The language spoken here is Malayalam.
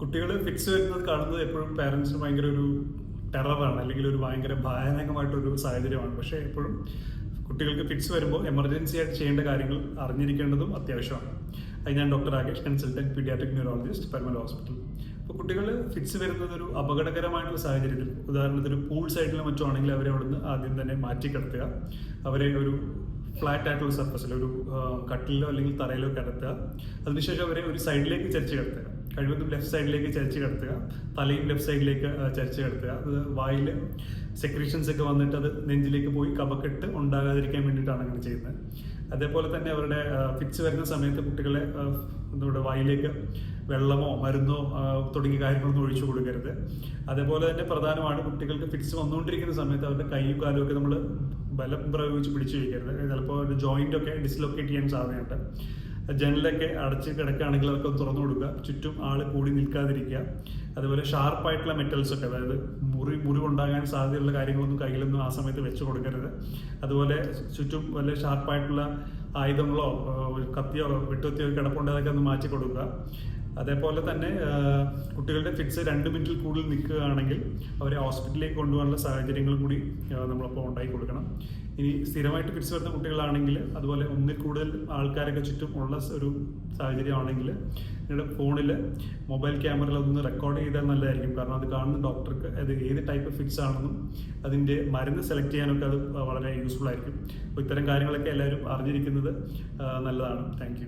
കുട്ടികൾ ഫിക്സ് വരുന്നത് കാണുന്നത് എപ്പോഴും പാരൻസിന് ഭയങ്കര ഒരു ടെററാണ് അല്ലെങ്കിൽ ഒരു ഭയങ്കര ഭയാനകമായിട്ടൊരു സാഹചര്യമാണ്. പക്ഷേ എപ്പോഴും കുട്ടികൾക്ക് ഫിക്സ് വരുമ്പോൾ എമർജൻസി ആയിട്ട് ചെയ്യേണ്ട കാര്യങ്ങൾ അറിഞ്ഞിരിക്കേണ്ടതും അത്യാവശ്യമാണ്. അത് ഞാൻ doctor Rakesh consultant paediatric neurologist പെർമൽ hospital അപ്പോൾ കുട്ടികൾ ഫിക്സ് വരുന്നത് ഒരു അപകടകരമായിട്ടുള്ള സാഹചര്യത്തിൽ ഉദാഹരണത്തിന് പൂൾ സൈഡിലും മറ്റും ആണെങ്കിൽ അവരെ അവിടുന്ന് ആദ്യം തന്നെ മാറ്റി കിടത്തുക അവരെ ഒരു ഫ്ലാറ്റ് ആയിട്ടുള്ള സർഫസിൽ ഒരു കട്ടിലോ അല്ലെങ്കിൽ തറയിലോ കിടത്തുക. അതിനുശേഷം അവരെ ഒരു സൈഡിലേക്ക് ചരിച്ച് കിടത്തുക. കഴിവതും ലെഫ്റ്റ് സൈഡിലേക്ക് ചരിച്ച് കിടത്തുക തലയും ലെഫ്റ്റ് സൈഡിലേക്ക് ചരിച്ച് കിടത്തുക. അത് വായിൽ സെക്രീഷൻസ് ഒക്കെ വന്നിട്ട് അത് നെഞ്ചിലേക്ക് പോയി കപക്കെട്ട് ഉണ്ടാകാതിരിക്കാൻ വേണ്ടിയിട്ടാണ് അങ്ങനെ ചെയ്യുന്നത്. അതേപോലെ തന്നെ അവരുടെ ഫിക്സ് വരുന്ന സമയത്ത് കുട്ടികളെ നമ്മുടെ വായിലേക്ക് വെള്ളമോ മരുന്നോ തുടങ്ങിയ കാര്യങ്ങളൊന്നും ഒഴിച്ചു കൊടുക്കരുത്. അതേപോലെ തന്നെ പ്രധാനമാണ് കുട്ടികൾക്ക് ഫിക്സ് വന്നുകൊണ്ടിരിക്കുന്ന സമയത്ത് അവരുടെ കൈയും കാലും ഒക്കെ നമ്മൾ ബലം പ്രയോഗിച്ച് പിടിച്ചു വയ്ക്കരുത് ചിലപ്പോൾ ഒരു ജോയിന്റ് ഒക്കെ ഡിസ്ലൊക്കേറ്റ് ചെയ്യാൻ സാധ്യതയുണ്ട്. ജനലൊക്കെ അടച്ച് കിടക്കുകയാണെങ്കിൽ അതൊക്കെ തുറന്നു കൊടുക്കുക. ചുറ്റും ആൾ കൂടി നിൽക്കാതിരിക്കുക. അതുപോലെ ഷാർപ്പായിട്ടുള്ള മെറ്റൽസ് ഒക്കെ അതായത് മുറി മുറിവുണ്ടാകാൻ സാധ്യതയുള്ള കാര്യങ്ങളൊന്നും കയ്യിലൊന്നും ആ സമയത്ത് വെച്ച് കൊടുക്കരുത്. അതുപോലെ ചുറ്റും വല്ല ഷാർപ്പായിട്ടുള്ള ആയുധങ്ങളോ കത്തിയോ വെട്ടുകത്തിയോ കിടപ്പുണ്ട് അതൊക്കെ ഒന്ന് മാറ്റി കൊടുക്കുക. അതേപോലെ തന്നെ കുട്ടികളുടെ ഫിറ്റ്സ് രണ്ട് മിനിറ്റിൽ കൂടുതൽ നിൽക്കുകയാണെങ്കിൽ അവരെ ഹോസ്പിറ്റലിലേക്ക് കൊണ്ടുപോകാനുള്ള സാഹചര്യങ്ങൾ കൂടി നമ്മളപ്പോൾ ഉണ്ടാക്കി കൊടുക്കണം. ഇനി സ്ഥിരമായിട്ട് ഫിറ്റ്സ് വരുന്ന കുട്ടികളാണെങ്കിൽ അതുപോലെ ഒന്നിൽ കൂടുതൽ ആൾക്കാരൊക്കെ ചുറ്റും ഉള്ള ഒരു സാഹചര്യമാണെങ്കിൽ നിങ്ങളുടെ ഫോണിൽ മൊബൈൽ ക്യാമറയിൽ അതൊന്ന് റെക്കോർഡ് ചെയ്താൽ നല്ലതായിരിക്കും. കാരണം അത് കാണുന്ന ഡോക്ടർക്ക് അത് ഏത് ടൈപ്പ് ഫിറ്റ്സ് ആണെന്നും അതിന്റെ മരുന്ന് സെലക്ട് ചെയ്യാനൊക്കെ അത് വളരെ യൂസ്ഫുൾ ആയിരിക്കും. അപ്പോൾ ഇത്തരം കാര്യങ്ങളൊക്കെ എല്ലാവരും അറിഞ്ഞിരിക്കുന്നത് നല്ലതാണ്. താങ്ക്